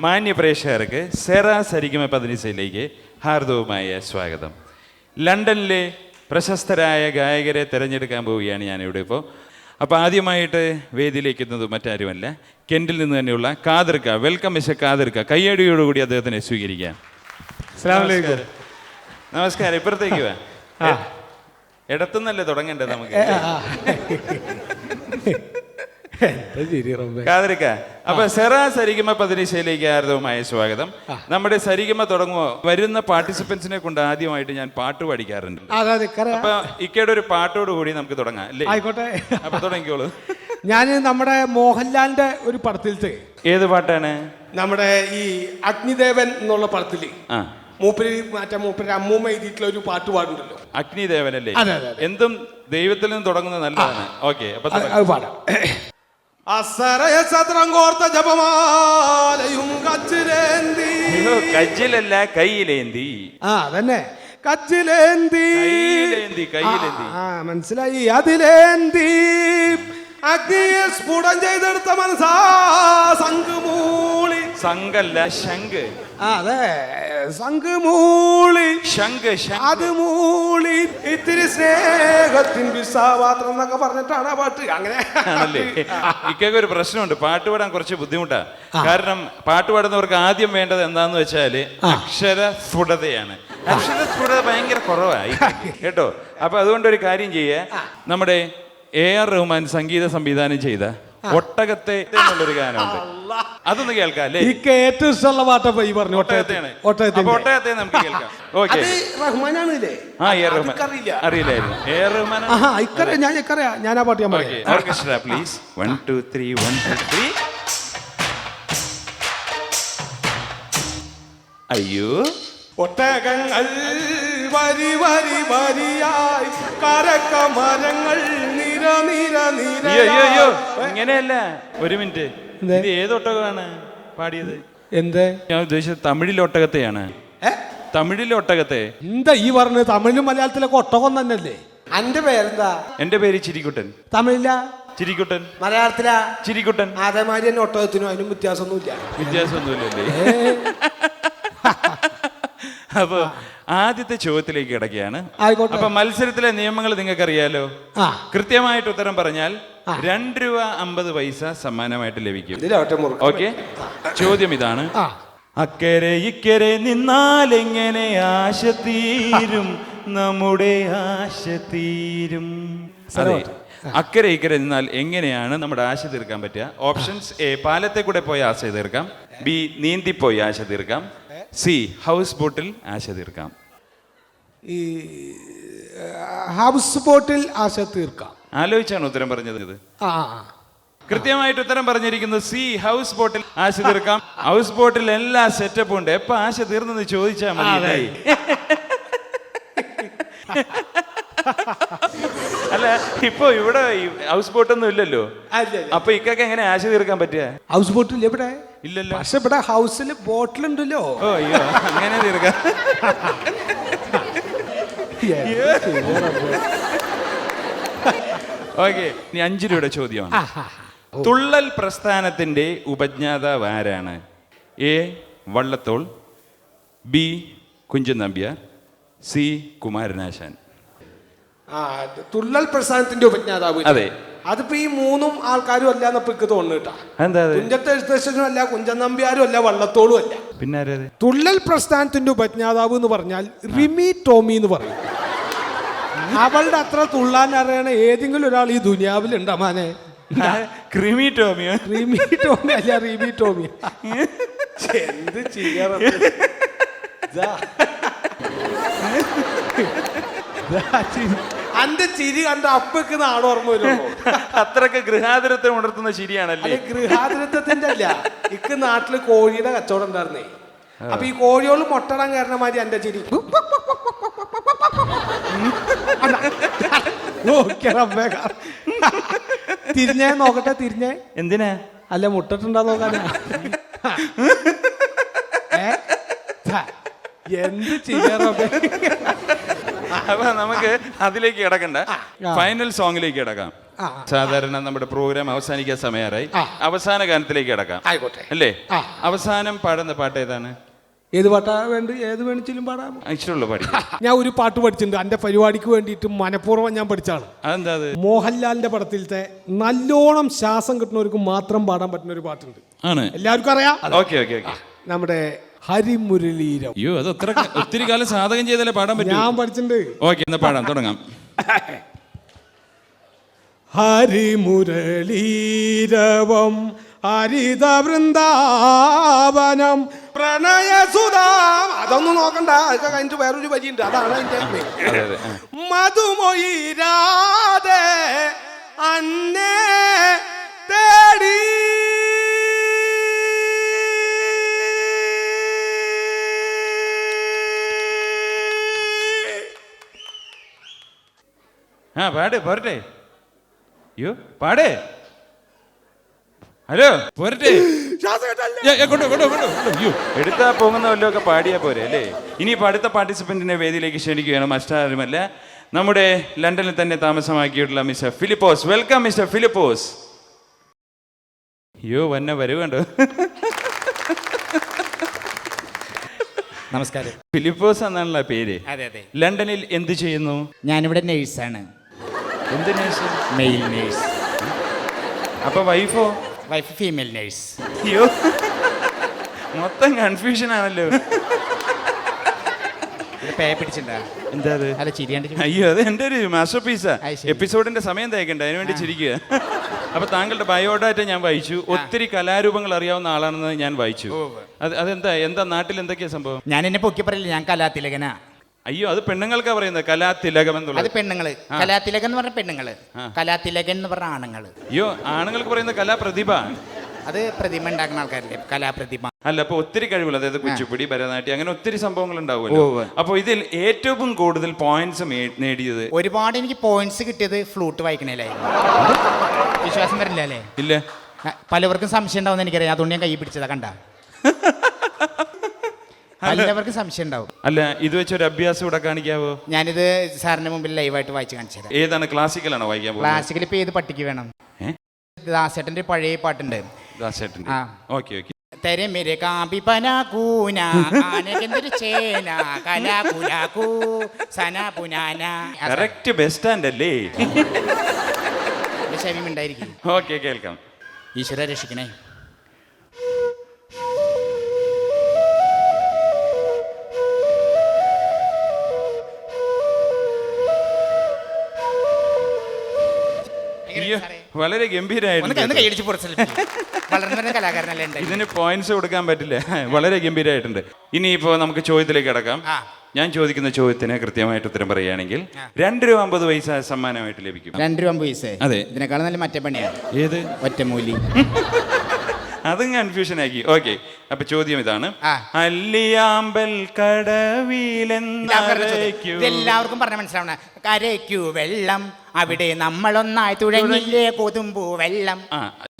മാന്യ പ്രേക്ഷകർക്ക് സെറ സരിഗമ പതിനിസയിലേക്ക് ഹാർദവുമായ സ്വാഗതം. ലണ്ടനിലെ പ്രശസ്തരായ ഗായകരെ തിരഞ്ഞെടുക്കാൻ പോവുകയാണ് ഞാനിവിടെ ഇപ്പോൾ. അപ്പോൾ ആദ്യമായിട്ട് വേദിയിലേക്ക് എത്തുന്നത് മറ്റാരുമല്ല കെൻഡിൽ നിന്ന് തന്നെയുള്ള കാതിർക്ക വെൽക്കം മിസ്റ്റർ കാതിർക്ക. കയ്യടിയോടുകൂടി അദ്ദേഹത്തിനെ സ്വീകരിക്കാം. നമസ്കാരം. ഇപ്പുറത്തേക്ക് വാ. ഇടത്തുനിന്നല്ലേ തുടങ്ങണ്ടേ നമുക്ക്. കാതിരിക്ക അപ്പൊ സെറ സരിഗമ പതിനിശയിലേക്ക് ആർദവുമായ സ്വാഗതം. നമ്മുടെ സരിഗമ തുടങ്ങുമോ വരുന്ന പാർട്ടിസിപ്പൻസിനെ കൊണ്ട് ആദ്യമായിട്ട് ഞാൻ പാട്ട് പഠിക്കാറുണ്ട്. അപ്പൊ ഇക്കയുടെ ഒരു പാട്ടോട് കൂടി നമുക്ക് തുടങ്ങാം അല്ലേ? ആയിക്കോട്ടെ. അപ്പൊ തുടങ്ങിക്കോളൂ. ഞാൻ നമ്മുടെ മോഹൻലാലിന്റെ ഒരു പടത്തിലത്തെ ഏത് പാട്ടാണ്? നമ്മുടെ ഈ അഗ്നിദേവൻ എന്നുള്ള പടത്തിൽ മൂപ്പര് മറ്റേ മൂപ്പര് അമ്മൂമ്മ എഴുതിയിട്ടുള്ള ഒരു പാട്ട് പാടുണ്ടല്ലോ. അഗ്നിദേവനല്ലേ. എന്തും ദൈവത്തിൽ നിന്ന് തുടങ്ങുന്നത് നല്ലതാണ്. ഓക്കെ അപ്പൊ. പാടാം. അസറയ സത്രം കോർത്ത ജപമാലയും കച്ചിലേന്തി. കച്ചിലല്ല കയ്യിലേന്തി. ആ അതന്നെ. കച്ചിലേന്തി. മനസ്സിലായി. അതിലേന്തി. അഗ്നിയെ സ്ഫുടം ചെയ്തെടുത്ത മനസ്സാ സംഘമൂളി സംഘല്ല ശംഖ്. അതെ. സംഘമൂളി ശംഖ് അത് മൂളി. ഇത്തിരി സ്നേഹത്തിൻ വിസാപാത്രം എന്നൊക്കെ പറഞ്ഞിട്ടാണ് ആ പാട്ട്. അങ്ങനെ. ആണല്ലേ? ഇക്കൊക്കെ ഒരു പ്രശ്നമുണ്ട്. പാട്ട് പാടാൻ കുറച്ച് ബുദ്ധിമുട്ടാ. കാരണം പാട്ട് പാടുന്നവർക്ക് ആദ്യം വേണ്ടത് എന്താന്ന് വെച്ചാൽ അക്ഷര സ്ഫുടതയാണ്. അക്ഷര സ്ഫുടത ഭയങ്കര കുറവായി കേട്ടോ? അപ്പൊ അതുകൊണ്ട് ഒരു കാര്യം ചെയ്യേ. നമ്മുടെ എ ആർ റഹ്മാൻ സംഗീത സംവിധാനം ചെയ്ത ഒട്ടകത്തെ എന്നുള്ളൊരു ഗാനമുണ്ട്. അതൊന്ന് കേൾക്കാം അല്ലേ? എനിക്ക് ഏറ്റവും ഇഷ്ടമുള്ള പാട്ടപ്പോ ഈ പറഞ്ഞു ഒട്ടകത്തെയാണ്. ഒട്ടകത്തെ അപ്പൊ ഒട്ടകത്തെ നമുക്ക് കേൾക്കാം. ഓക്കെ. അത് റഹ്മാനാണല്ലേ? ആ എ ആർ റഹ്മാൻ. അറിയില്ല അറിയില്ലായിരുന്നു. എ ആർ റഹ്മാൻ ആഹാ ഇക്കറിയാ. ഞാൻ ഇക്കറിയാ. ഞാൻ ആ പാട്ട് ഞാൻ ഓക്കെ. പറയാം orchestra please one two three one two three അയ്യോ. ഒട്ടകങ്ങൾ വരി വരി വരിയായി കരക്ക മരങ്ങൾ അയ്യോ ഇങ്ങനെയല്ല. ഒരു മിനിറ്റ്? ഇത് ഏത് ഒട്ടകമാണ് പാടിയത്? എന്തേ? ഞാൻ ഉദ്ദേശിച്ചത് തമിഴിലെ ഒട്ടകത്തെയാണ്? തമിഴിലെ ഒട്ടകത്തെ. എന്താ ഈ പറഞ്ഞത്? തമിഴിലും മലയാളത്തിലൊക്കെ ഒട്ടകം തന്നെയല്ലേ? എന്റെ പേരെന്താ? എന്റെ പേര് ചിരിക്കുട്ടൻ. തമിഴില? ചിരിക്കുട്ടൻ. മലയാളത്തിലാ? ചിരിക്കുട്ടൻ. അതേമാതിരി തന്നെ ഒട്ടകത്തിനും അതിനും വ്യത്യാസമൊന്നുമില്ല. വ്യത്യാസമൊന്നുമില്ലല്ലേ? അപ്പൊ ആദ്യത്തെ ചോദ്യത്തിലേക്ക് കിടക്കുകയാണ്. അപ്പൊ മത്സരത്തിലെ നിയമങ്ങൾ നിങ്ങൾക്ക് അറിയാലോ കൃത്യമായിട്ട് ഉത്തരം പറഞ്ഞാൽ രണ്ട് രൂപ അമ്പത് പൈസ സമ്മാനമായിട്ട് ലഭിക്കും. ഓക്കെ? ചോദ്യം ഇതാണ്. അക്കരെ ഇക്കരെ നിന്നാൽ എങ്ങനെ ആശ തീരും? നമ്മുടെ ആശ തീരും. അതെ. അക്കരെ ഇക്കരെ നിന്നാൽ എങ്ങനെയാണ് നമ്മുടെ ആശ തീർക്കാൻ പറ്റുക? ഓപ്ഷൻസ് എ പാലത്തെ കൂടെ പോയി ആശ തീർക്കാം. ബി നീന്തിപ്പോയി ആശ തീർക്കാം. സി ഹൗസ് ബോട്ടിൽ ആശ തീർക്കാം. ഈ ഹൗസ് ബോട്ടിൽ ആശ തീർക്കാം. ആലോചിച്ചാണ് ഉത്തരം പറഞ്ഞത് ഇത്. ആ. കൃത്യമായിട്ട് ഉത്തരം പറഞ്ഞിരിക്കുന്നത് സി ഹൗസ് ബോട്ടിൽ ആശ തീർക്കാം. ഹൗസ് ബോട്ടിൽ എല്ലാ സെറ്റപ്പും ഉണ്ട്. എപ്പോ ആശ തീർന്നെന്ന് ചോദിച്ചാൽ മതി അല്ല ഇപ്പൊ ഇവിടെ ഹൗസ് ബോട്ടൊന്നും ഇല്ലല്ലോ. അപ്പൊ ഇക്കൊക്കെ എങ്ങനെ ആശ തീർക്കാൻ പറ്റുക? ഹൗസ് ബോട്ടിൽ എവിടെ? ഇല്ലല്ലോ. പക്ഷെ ഇവിടെ ഹൗസിൽ ബോട്ടിലുണ്ടല്ലോ. ഓ അയ്യോ അങ്ങനെ തീർക്കാം. ഓക്കെ ഇനി അഞ്ചു രൂപയുടെ ചോദ്യമാണ്. തുള്ളൽ പ്രസ്ഥാനത്തിന്റെ ഉപജ്ഞാതാവ് ആരാണ്? A Vallathol B Kunchan Nambiar C Kumaranasan. തുള്ളൽ പ്രസ്ഥാനത്തിന്റെ ഉപജ്ഞാതാവ്. അതെ. അതിപ്പോ ഈ മൂന്നും ആൾക്കാരും അല്ല എന്നപ്പോ എനിക്ക് തോന്നുന്നു കേട്ടാ. കുഞ്ചത്തെ എഴുത്തച്ഛനും അല്ല കുഞ്ചൻ നമ്പ്യാരും അല്ല വള്ളത്തോളും അല്ല. പിന്നെ തുള്ളൽ പ്രസ്ഥാനത്തിന്റെ ഉപജ്ഞാതാവ് എന്ന് പറഞ്ഞാൽ റിമി ടോമി എന്ന് പറയും. അവളുടെ അത്ര തുള്ളാൻ അറിയണ ഏതെങ്കിലും ഒരാൾ ഈ ദുനിയാവിൽ ഉണ്ടാമാനെ ക്രിമി ടോമിയോ? ക്രിമി ടോമി അല്ല റിമി ടോമി. എന്ത് ചെയ്യാറ അന്റെ ചിരി കണ്ട അപ്പക്ക് നാളെ ഓർമ്മ വരുമോ? അത്രയ്ക്ക് ഗൃഹാതിരത്വം ഉണർത്തുന്ന ശരിയാണല്ലേ ഗൃഹാതിരത്വത്തിന്റെ അല്ല. ഇക്ക് നാട്ടിൽ കോഴിയുടെ കച്ചവടം ഉണ്ടായിരുന്നേ. അപ്പൊ ഈ കോഴിയോൾ മുട്ടടാൻ കാരണം മാതിരി എന്റെ ചിരി. തിരിഞ്ഞേ നോക്കട്ടെ തിരിഞ്ഞേ. എന്തിനാ? അല്ല മുട്ടിട്ടുണ്ടോ നോക്കാനാ? എന്ത് ചെയ്യാ റബ്ബേ? അപ്പൊ നമുക്ക് അതിലേക്ക് കിടക്കണ്ട. ഫൈനൽ സോങ്ങിലേക്ക് കിടക്കാം. സാധാരണ നമ്മുടെ പ്രോഗ്രാം അവസാനിക്കാൻ സമയമായി. അവസാന ഗാനത്തിലേക്ക് കിടക്കാം. ആയിക്കോട്ടെ. അല്ലേ? അവസാനം പാടുന്ന പാട്ട് ഏതാണ്? ഏത് പാട്ടാ വേണ്ട ഏത് വേണിച്ചാലും പാടാം. ഇഷ്ടമുള്ള പാടി ഞാൻ ഒരു പാട്ട് പഠിച്ചിട്ടുണ്ട്. എന്റെ പരിപാടിക്ക് വേണ്ടിയിട്ട് മനഃപൂർവം ഞാൻ പഠിച്ചാണ് അതെന്താ മോഹൻലാലിന്റെ പടത്തിലത്തെ നല്ലോണം ശ്വാസം കിട്ടുന്നവർക്ക് മാത്രം പാടാൻ പറ്റുന്ന ഒരു പാട്ടുണ്ട്. ആണ്. എല്ലാവർക്കും അറിയാം? നമ്മുടെ ഹരിമുരളീരം. അയ്യോ അത് അത്ര ഒത്തിരി കാലം സാധകം ചെയ്താലേ പാടാൻ പറ്റൂ. ഞാൻ പഠിച്ചിട്ടുണ്ട്. ഓക്കെ എന്നാ പാടാം തുടങ്ങാം. ഹരിമുരളീരവം ഹരിത വൃന്ദാവനം പ്രണയസുധാം അതൊന്നും നോക്കണ്ട അതൊക്കെ കഴിഞ്ഞിട്ട് വേറൊരു വരിയുണ്ട്. അതാണ് അതിന്റെ. മധുമൊയിരാതെ അന്നേ തേടി ആ പാട് പോരട്ടെ. അയ്യോ പാടേ. ഹലോ പോരട്ടെ. അയ്യോ എടുത്താ പോകുന്ന വല്ലതൊക്കെ പാടിയാ പോരെ അല്ലേ? ഇനി ഇനിയിപ്പോൾ അടുത്ത പാർട്ടിസിപ്പന്റിനെ വേദിയിലേക്ക് ക്ഷണിക്കുകയാണ് മറ്റാരുമല്ല നമ്മുടെ ലണ്ടനിൽ തന്നെ താമസമാക്കിയിട്ടുള്ള mister Philipose. Welcome mister Philipose. അയ്യോ വന്നെ വരുവുണ്ടോ നമസ്കാരം. ഫിലിപ്പോസ് എന്നാണല്ലോ പേര്. അതെ അതെ. ലണ്ടനിൽ എന്ത് ചെയ്യുന്നു? ഞാനിവിടെ നേഴ്സാണ് എന്ത് നേഴ്സ് മെയിൽ നേഴ്സ് അപ്പൊ വൈഫോ വൈഫ് ഫീമെയിൽ നേഴ്സ് അയ്യോ. മൊത്തം കൺഫ്യൂഷൻ ആണല്ലോ. എന്താ അത്? അല്ല ചിരിയാണ്ട് അയ്യോ അത് എന്റെ ഒരു മാസ്റ്റർ പീസാ എപ്പിസോഡിന്റെ സമയം തേക്കണ്ട അതിനു വേണ്ടി ചിരിക്കുക. അപ്പൊ താങ്കളുടെ ബയോഡാറ്റ ഞാൻ വായിച്ചു. ഒത്തിരി കലാരൂപങ്ങൾ അറിയാവുന്ന ആളാണെന്ന് ഞാൻ വായിച്ചു. അത് അതെന്താ? എന്താ നാട്ടിൽ എന്തൊക്കെയാ സംഭവം? ഞാൻ എന്നെ പൊക്കി പറയില്ല ഞാൻ കലാതിലകനാ. അയ്യോ അത് പെണ്ണുങ്ങൾക്കാ പറയുന്നത്. കലാതിലകം എന്നുള്ളത്. അത് പെണ്ണുങ്ങൾ. കലാതിലകൻ എന്ന് പറഞ്ഞ പെണ്ണുങ്ങൾ. കലാതിലകൻ എന്ന് പറഞ്ഞ ആണുങ്ങൾ. അയ്യോ ആണുങ്ങൾക്ക് പറയുന്ന കലാപ്രതിഭ. അത് പ്രതിമ ഉണ്ടാക്കുന്ന ആൾക്കാരില്ലേ? കലാപ്രതിമ. അല്ല അപ്പൊ ഒത്തിരി കഴിവുള്ള അതായത് കുച്ചിപ്പുടി ഭരതനാട്യം അങ്ങനെ ഒത്തിരി സംഭവങ്ങൾ ഉണ്ടാവുമല്ലോ. അപ്പൊ ഇതിൽ ഏറ്റവും കൂടുതൽ പോയിന്റ്സ് നേടിയത്? ഒരുപാട് എനിക്ക് പോയിന്റ്സ് കിട്ടിയത് ഫ്ലൂട്ട് വായിക്കണേലായിരുന്നു. വിശ്വാസം വരില്ല അല്ലേ? ഇല്ല. പലവർക്കും സംശയം ഉണ്ടാവും എനിക്കറിയാം. അതുകൊണ്ട് ഞാൻ കൈ പിടിച്ചതാ കണ്ട. പലവർക്കും സംശയം ഉണ്ടാവും അല്ല ഇത് വെച്ച് ഒരു അഭ്യാസം ഇവിടെ കാണിക്കാവോ? ഞാനിത് സാറിന്റെ മുമ്പിൽ ലൈവായിട്ട് വായിച്ച് കാണിച്ചു തരാം ഏതാണ് ക്ലാസിക്കലാണോ വായിക്കാൻ പോകുന്നത്? ക്ലാസിക്കൽ ഇപ്പൊ ഏത് പട്ടിക്ക് വേണം? ഏ? ദാസേട്ടന്റെ പഴയ പാട്ടുണ്ട്. ദാസേട്ടന്റെ. ആ. Okay okay. തെരമിരെ കാമ്പി പനാകൂന ആനകെന്തൊരു ചേന കലാകുലാകൂ സന പുനാന കറക്റ്റ് ബെസ്റ്റ് സ്റ്റാൻഡ് അല്ലേ ശരീരം ഉണ്ടായിരിക്കും. ഓക്കെ കേൾക്കാം. ഈശ്വര രക്ഷിക്കണേ. കലാകാരനല്ലേ ഗംഭീരമായിട്ടുണ്ട് ഇതിന് പോയിന്റ്സ് കൊടുക്കാൻ പറ്റില്ല. വളരെ ഗംഭീരമായിട്ടുണ്ട് ഇപ്പോ നമുക്ക് ചോദ്യത്തിലേക്ക് കടക്കാം. ഞാൻ ചോദിക്കുന്ന ചോദ്യത്തിന് കൃത്യമായിട്ട് ഉത്തരം പറയുകയാണെങ്കിൽ രണ്ട് രൂപ അമ്പത് പൈസ സമ്മാനമായിട്ട് ലഭിക്കും. രണ്ട് രൂപ പൈസ. അതെ. ഇതിനേക്കാളും നല്ല മറ്റേ പണിയാണ് ഏത്? ഒറ്റമൂലി. അതും കൺഫ്യൂഷൻ ആക്കി. ഓക്കെ അപ്പൊ ചോദ്യം ഇതാണ്. അല്ലിയാമ്പൽ എല്ലാവർക്കും പറഞ്ഞ മനസ്സിലാവണ. കരയ്ക്കു വെള്ളം. അവിടെ നമ്മളൊന്നായി തുഴഞ്ഞില്ലേ കൊതുമ്പു വെള്ളം.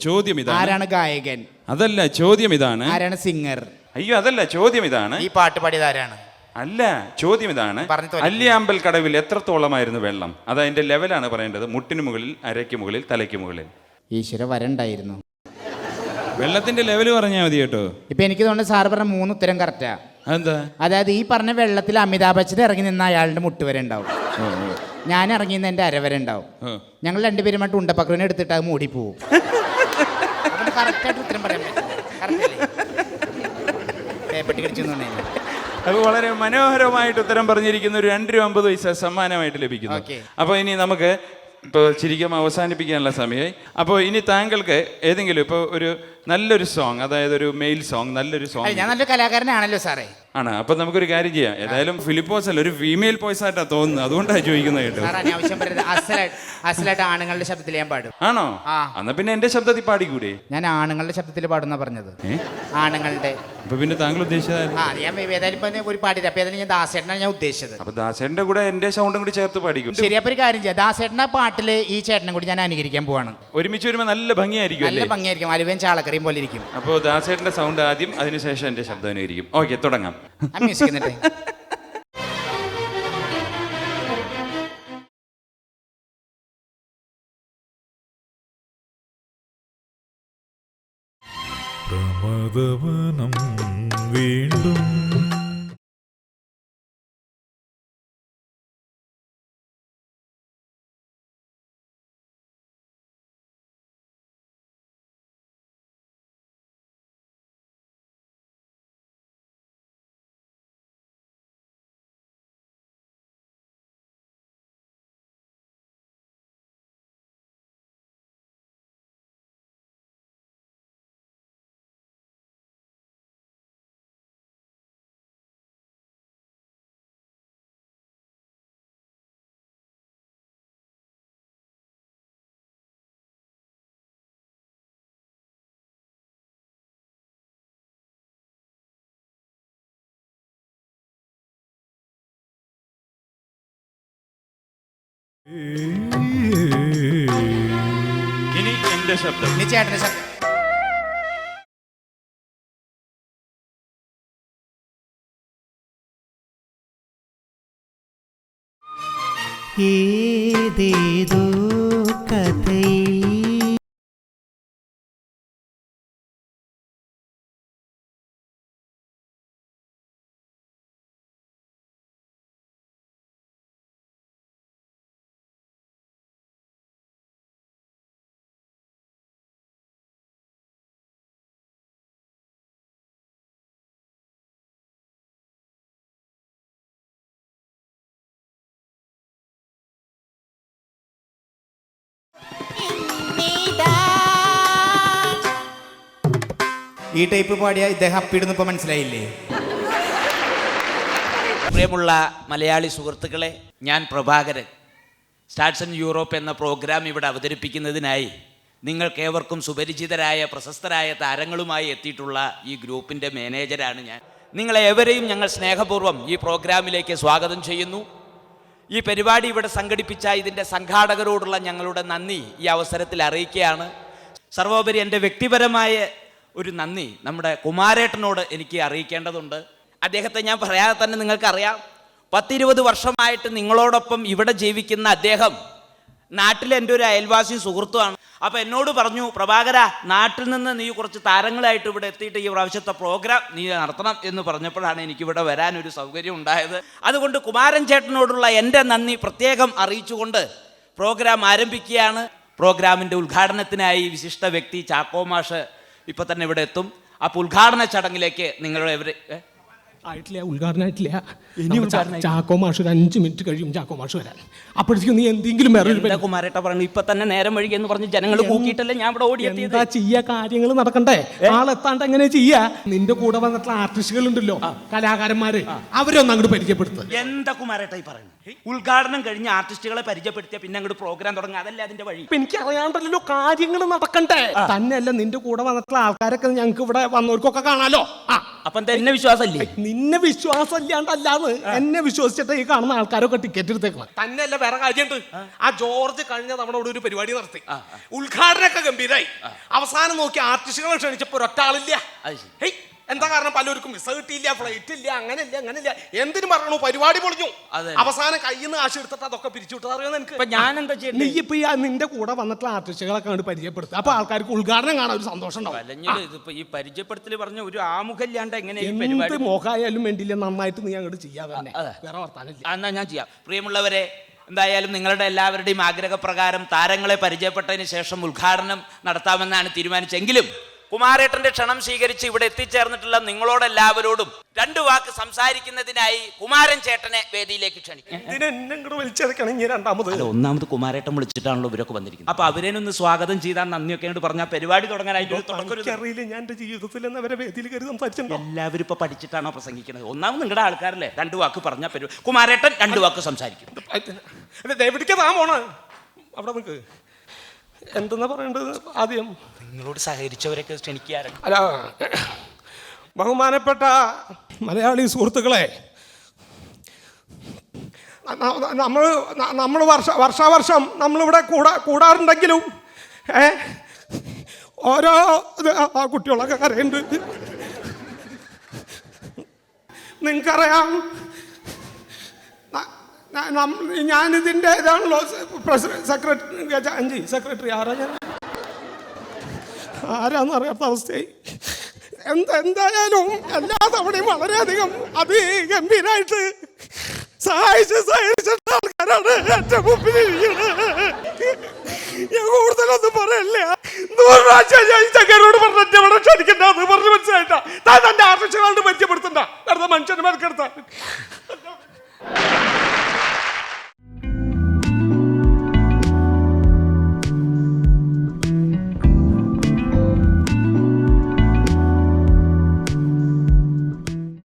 ചോദ്യം ഇതാണ്. ആരാണ് ഗായകൻ? അതല്ല ചോദ്യം ഇതാണ്. ആരാണ് സിംഗർ? അയ്യോ അതല്ല ചോദ്യം ഇതാണ്. ഈ പാട്ട് പാടിയത് ആരാണ്? അല്ല ചോദ്യം ഇതാണ്. അല്ലിയാമ്പൽ കടവിൽ എത്രത്തോളമായിരുന്നു വെള്ളം? അത് അതിന്റെ ലെവലാണ് പറയേണ്ടത്. മുട്ടിന് മുകളിൽ അരയ്ക്ക് മുകളിൽ തലയ്ക്ക് മുകളിൽ. ഈശ്വര വരണ്ടായിരുന്നു. വെള്ളത്തിന്റെ ലെവൽ പറഞ്ഞാൽ മതി കേട്ടോ. ഇപ്പൊ എനിക്ക് തോന്നുന്നു സാർ പറഞ്ഞ മൂന്ന് ഉത്തരം കറക്റ്റാ അതെന്താ? അതായത് ഈ പറഞ്ഞ വെള്ളത്തിൽ അമിതാഭ് ബച്ചൻ ഇറങ്ങി നിന്ന അയാളുടെ മുട്ട് വരെ ഉണ്ടാവും. ഞാൻ ഇറങ്ങി നിന്ന് എന്റെ അരവരെ ഉണ്ടാവും. ഞങ്ങൾ രണ്ടുപേരും ആയിട്ട് ഉണ്ടപ്പക്രനെ എടുത്തിട്ട് അത് മൂടി പോവും. കറക്റ്റായിട്ട് ഉത്തരം പറയാൻ പറ്റും. Correct അല്ലേ? പേപ്പട്ടി കടിച്ചു എന്ന് പറഞ്ഞില്ലേ? അപ്പൊ വളരെ മനോഹരമായിട്ട് ഉത്തരം പറഞ്ഞിരിക്കുന്ന ഒരു രണ്ട് രൂപ അമ്പത് പൈസ സമ്മാനമായിട്ട് ലഭിക്കുന്നു. അപ്പോൾ ഇനി നമുക്ക് ഇപ്പോൾ ശരിക്കും അവസാനിപ്പിക്കാനുള്ള സമയമായി. അപ്പോൾ ഇനി താങ്കൾക്ക് ഏതെങ്കിലും ഇപ്പോൾ ഒരു നല്ലൊരു സോങ് അതായത് ഒരു മെയിൽ സോങ് നല്ലൊരു സോങ് ഞാൻ നല്ലൊരു കലാകാരനാണല്ലോ സാറേ. ആണ്. അപ്പൊ നമുക്കൊരു കാര്യം ചെയ്യാം. ഏതായാലും ഫിലിപ്പോസ് അല്ല ഒരു ഫീമെയിൽ വോയിസ് ആയിട്ടാ തോന്നുന്നത്. അതുകൊണ്ടാണ് ചോദിക്കുന്നത് കേട്ടോ. ആണുങ്ങളുടെ ശബ്ദത്തിൽ ഞാൻ പാടും. ആണോ. എന്നാ പിന്നെ എന്റെ ശബ്ദത്തിൽ പാടിക്കൂടെ? ഞാൻ ആണുങ്ങളുടെ ശബ്ദത്തിൽ പാടുന്ന പറഞ്ഞത്. ആണുങ്ങളുടെ. അപ്പൊ പിന്നെ താങ്കൾ ഉദ്ദേശിച്ചത് ഒരു പാടില്ല അപ്പൊ ഏതായാലും ഞാൻ ദാസേട്ടനാണ് ഞാൻ ഉദ്ദേശിച്ചത്. അപ്പൊ ദാസേട്ടന്റെ കൂടെ എന്റെ സൗണ്ടും കൂടി ചേർത്ത് പാടിക്കും. ശരി അപ്പൊ ഒരു കാര്യം ചെയ്യാം. ദാസേട്ടന്റെ നാട്ടിൽ ഈ ചേട്ടനും കൂടി ഞാൻ അനുകരിക്കാൻ പോവാണ്. ഒരുമിച്ച് വരുമ്പോൾ നല്ല ഭംഗിയായിരിക്കും നല്ല ഭംഗിയായിരിക്കും. അലുവൻ ചാളക്കറിയും പോലെ ഇരിക്കും. അപ്പോൾ ദാസേട്ടന്റെ സൗണ്ട് ആദ്യം അതിനുശേഷം എന്റെ ശബ്ദം അനുകരിക്കും. ഓക്കെ തുടങ്ങാം. ആ മ്യൂസിക് പ്രമദവനം ഇനി എന്റെ ശബ്ദം. ഇനി ചേട്ടന്റെ ശബ്ദം. ഏതേതോ ഈ ടൈപ്പ് പാടിയാൽ ഇദ്ദേഹം അപ്പിടുന്ന് ഇപ്പൊ മനസ്സിലായില്ലേ? പ്രിയമുള്ള മലയാളി സുഹൃത്തുക്കളെ ഞാൻ പ്രഭാകരൻ. സ്റ്റാർട്സ് ഇൻ യൂറോപ്പ് എന്ന പ്രോഗ്രാം ഇവിടെ അവതരിപ്പിക്കുന്നതിനായി നിങ്ങൾക്കേവർക്കും സുപരിചിതരായ പ്രശസ്തരായ താരങ്ങളുമായി എത്തിയിട്ടുള്ള ഈ ഗ്രൂപ്പിന്റെ മാനേജരാണ് ഞാൻ. നിങ്ങളെ എവരെയും ഞങ്ങൾ സ്നേഹപൂർവം ഈ പ്രോഗ്രാമിലേക്ക് സ്വാഗതം ചെയ്യുന്നു. ഈ പരിപാടി ഇവിടെ സംഘടിപ്പിച്ച ഇതിന്റെ സംഘാടകരോടുള്ള ഞങ്ങളുടെ നന്ദി ഈ അവസരത്തിൽ അറിയിക്കുകയാണ്. സർവോപരി എന്റെ വ്യക്തിപരമായ ഒരു നന്ദി. നമ്മുടെ കുമാരേട്ടനോട് എനിക്ക് അറിയിക്കേണ്ടതുണ്ട്. അദ്ദേഹത്തെ ഞാൻ പറയാതെ തന്നെ നിങ്ങൾക്കറിയാം. പത്തിരുപത് വർഷമായിട്ട് നിങ്ങളോടൊപ്പം ഇവിടെ ജീവിക്കുന്ന അദ്ദേഹം നാട്ടിലെ എന്റെ ഒരു അയൽവാസി സുഹൃത്തുമാണ് അപ്പോൾ എന്നോട് പറഞ്ഞു പ്രഭാകര നാട്ടിൽ നിന്ന് നീ കുറച്ച് താരങ്ങളായിട്ട് ഇവിടെ എത്തിയിട്ട് ഈ പ്രാവശ്യത്തെ പ്രോഗ്രാം നീ നടത്തണം എന്ന് പറഞ്ഞപ്പോഴാണ് എനിക്കിവിടെ വരാൻ ഒരു സൗകര്യം ഉണ്ടായത്. അതുകൊണ്ട് കുമാരൻ ചേട്ടനോടുള്ള എന്റെ നന്ദി പ്രത്യേകം അറിയിച്ചുകൊണ്ട് പ്രോഗ്രാം ആരംഭിക്കുകയാണ്. പ്രോഗ്രാമിന്റെ ഉദ്ഘാടനത്തിനായി വിശിഷ്ട വ്യക്തി ചാക്കോ മാഷ് ഇപ്പം തന്നെ ഇവിടെ എത്തും അപ്പോൾ ഉദ്ഘാടന ചടങ്ങിലേക്ക് ഏ? ആയിട്ടില്ല ഉദ്ഘാടനമായിട്ടില്ല ഇനി ചാക്കോ മാഷ് ഒരു അഞ്ച് മിനിറ്റ് കഴിയും ചാക്കോ മാഷ് വരാൻ. അപ്പോഴത്തേക്കും നീ എന്തെങ്കിലും വേറെ ഒരു എന്താ കുമാരേട്ട പറഞ്ഞു ഇപ്പൊ തന്നെ നേരം വഴുകി എന്ന് പറഞ്ഞ് ജനങ്ങൾ കൂക്കിയിട്ടല്ലേ ഞാൻ ഇവിടെ ഓടിയെത്തിയത്? എന്താ ചെയ്യാ? കാര്യങ്ങൾ നടക്കണ്ടേ? ആളെത്താണ്ട് എങ്ങനെ ചെയ്യാ? നിന്റെ കൂടെ വന്നിട്ടുള്ള ആർട്ടിസ്റ്റുകൾ ഉണ്ടല്ലോ കലാകാരന്മാര്. അവരൊന്നും അങ്ങോട്ട് പരിചയപ്പെടുത്തുക എന്താ കുമാരേട്ട ഈ പറയുന്നത്? ഉദ്ഘാടനം കഴിഞ്ഞ് ആർട്ടിസ്റ്റുകളെ പരിചയപ്പെടുത്തിയ പിന്നെ അങ്ങോട്ട് പ്രോഗ്രാം തുടങ്ങുക അതല്ലേ അതിന്റെ വഴി? ഇപ്പൊ എനിക്ക് അറിയാണ്ടല്ലോ കാര്യങ്ങൾ നടക്കണ്ടേ തന്നെയല്ല നിന്റെ കൂടെ വന്നിട്ടുള്ള ആൾക്കാരൊക്കെ ഞങ്ങൾക്ക് ഇവിടെ വന്നവർക്കൊക്കെ കാണാലോ? ആ. അപ്പൊ എന്താ എന്നെ വിശ്വാസമല്ലേ? നിന്നെ വിശ്വാസം ഇല്ലാണ്ടല്ലാന്ന് എന്നെ വിശ്വസിച്ചിട്ട് ഈ കാണുന്ന ആൾക്കാരൊക്കെ ടിക്കറ്റ് എടുത്തേക്കണം തന്നെയല്ല വേറെ കാര്യമുണ്ട്. ആ. ജോർജ് കഴിഞ്ഞ തവണ ഇവിടെ ഒരു പരിപാടി നടത്തി. ഉദ്ഘാടനമൊക്കെ ഗംഭീരായി. അവസാനം നോക്കി ആർട്ടിസ്റ്റുകളെ ക്ഷണിച്ചപ്പോ. ഹേയ്, എന്താ കാരണം പലർക്കും വിസ ഇല്ല ഫ്ലൈറ്റ് ഇല്ല അങ്ങനെ ഇല്ല അങ്ങനെ ഇല്ല എന്തിനു പറഞ്ഞു പരിപാടി പൊളിഞ്ഞു. അതെ. അവസാനം കയ്യിൽ നിന്ന് ആശ എടുത്തിട്ട് അതൊക്കെ പിരിച്ചു വിട്ടത് അറിയാം ഞാൻ എന്താ നീ ചെയ്യണ്ടേ ഇപ്പൊ ഈ ആ നിന്റെ കൂടെ വന്നിട്ടുള്ള ആർട്ടിസ്റ്റുകളൊക്കെ കണ്ട് പരിചയപ്പെടുത്തുക അപ്പൊ ആൾക്കാർക്ക് ഉദ്ഘാടനം കാണാൻ ഒരു സന്തോഷം ഉണ്ടാവും. വലഞ്ഞത് ഇതിപ്പോ ഈ പരിചയപ്പെടുത്തൽ പറഞ്ഞ ഒരു ആമുഖല്ലാണ്ട് എങ്ങനെ ഈ എന്ത് പരിപാടി മോഹായാലും വേണ്ടിയില്ല നന്നായിട്ട് നീ അങ്ങോട്ട് ചെയ്യാതെ തന്നെ. അതെ. വേറെ വർത്താനില്ല ആ, എന്നാ ഞാൻ ചെയ്യാം. പ്രിയമുള്ളവരെ എന്തായാലും നിങ്ങളുടെ എല്ലാവരുടെയും ആഗ്രഹപ്രകാരം താരങ്ങളെ പരിചയപ്പെട്ടതിന് ശേഷം ഉദ്ഘാടനം നടത്താമെന്നാണ് തീരുമാനിച്ചെങ്കിലും കുമാരേട്ടന്റെ ക്ഷണം സ്വീകരിച്ച് ഇവിടെ എത്തിച്ചേർന്നിട്ടുള്ള നിങ്ങളോടെല്ലാവരോടും രണ്ടു വാക്ക് സംസാരിക്കുന്നതിനായി കുമാരൻ ചേട്ടനെ വേദിയിലേക്ക് ക്ഷണിക്കും ഒന്നാമത് കുമാരേട്ടൻ വിളിച്ചിട്ടാണല്ലോ ഇവരൊക്കെ വന്നിരിക്കുന്നത്. അപ്പൊ അവരേനൊന്ന് സ്വാഗതം ചെയ്താൽ നന്ദിയൊക്കെ എന്നോട് പറഞ്ഞാൽ പരിപാടി തുടങ്ങാനായിട്ട് ഞാൻ എന്റെ ജീവിതത്തിൽ നിന്ന് അവരെ വേദിയിൽ കയറി സംസാരിച്ചിട്ടുണ്ടോ എല്ലാവരും ഇപ്പൊ പഠിച്ചിട്ടാണോ പ്രസംഗിക്കുന്നത് ഒന്നാമത് നിങ്ങളുടെ ആൾക്കാരല്ലേ രണ്ടു വാക്ക് പറഞ്ഞ പരിപാടി. കുമാരേട്ടൻ രണ്ടു വാക്ക് സംസാരിക്കും. അവിടെ നിൽക്ക് എന്തെന്നാ പറയേണ്ടത് ആദ്യം? നിങ്ങളോട് സഹകരിച്ചവരൊക്കെ ക്ഷണിക്കാറുണ്ട് അല്ല ബഹുമാനപ്പെട്ട മലയാളി സുഹൃത്തുക്കളെ നമ്മൾ നമ്മൾ വർഷ വർഷാവർഷം നമ്മളിവിടെ കൂടാ കൂടാറുണ്ടെങ്കിലും ഏ ഓരോ ആ- കുട്ടികളൊക്കെ കരയുണ്ട് നിങ്ങൾക്കറിയാം ഞാനിതിന്റെ ഇതാണല്ലോ സെക്രട്ടറി അഞ്ചി സെക്രട്ടറി ആരാ ഞാൻ? ആരാന്ന് അറിയാത്ത അവസ്ഥയായി. എന്ത് എന്തായാലും എല്ലാ തവണയും വളരെയധികം അതിഗംഭീരായിട്ട് സഹായിച്ച് സഹായിച്ചിട്ട് ആൾക്കാരാണ് എന്റെ മുമ്പിലിരിക്കുന്നത് ഞാൻ കൂടുതലൊന്നും പറയല്ല നൂറ് പ്രാവശ്യം ഞാൻ ചക്കരോട് ഇവിടെ ക്ഷണിക്കണ്ട പറഞ്ഞ് മനസ്സിലായിട്ടാ. താൻ തന്റെ ആർട്ടിസ്റ്റുകളോട് പരിചയപ്പെടുത്തണ്ട അടുത്ത മനുഷ്യനെ മെനക്കെടുത്ത